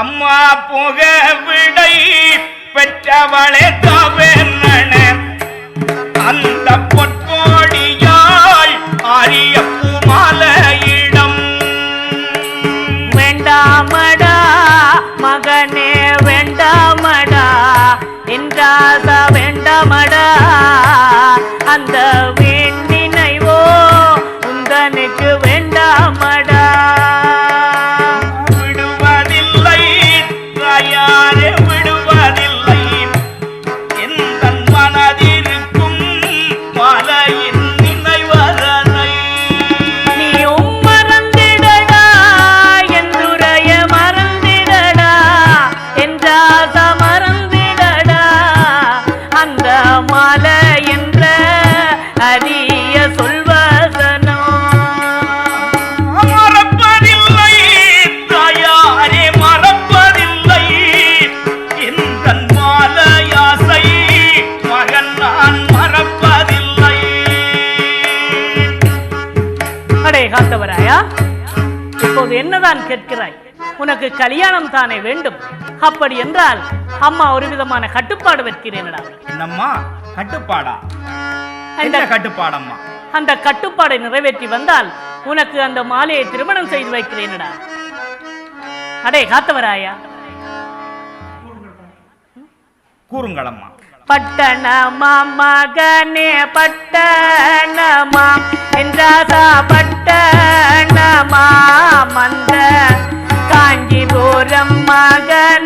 அம்மா புக விடை பெற்றவளே தவென்னன. அந்த பொற்கோடியாய் அரிய பூமாலையிடம். வேண்டாமடா மகனே வேண்டாமடா என்றாத வேண்டாமடா அந்த வீ காத்தவராயா இப்போது என்னதான் கேட்கிறாய்? உனக்கு கல்யாணம் தானே வேண்டும். அப்படி என்றால் அம்மா ஒரு விதமான கட்டுப்பாடு வைக்கிறேனடா. என்னம்மா? கட்டுப்பாடா? அந்த என்ன கட்டுப்பாடம்மா? அந்த கட்டுப்பாடை நிறைவேற்றி வந்தால் உனக்கு அந்த மாலையை திருமணம் செய்து வைக்கிறேனடா. அடே காத்தவராயா? கூறுங்களம்மா. பட்டணமா மகனே பட்டணமா? என்றாதா பட்டணமா ಸಾಗರ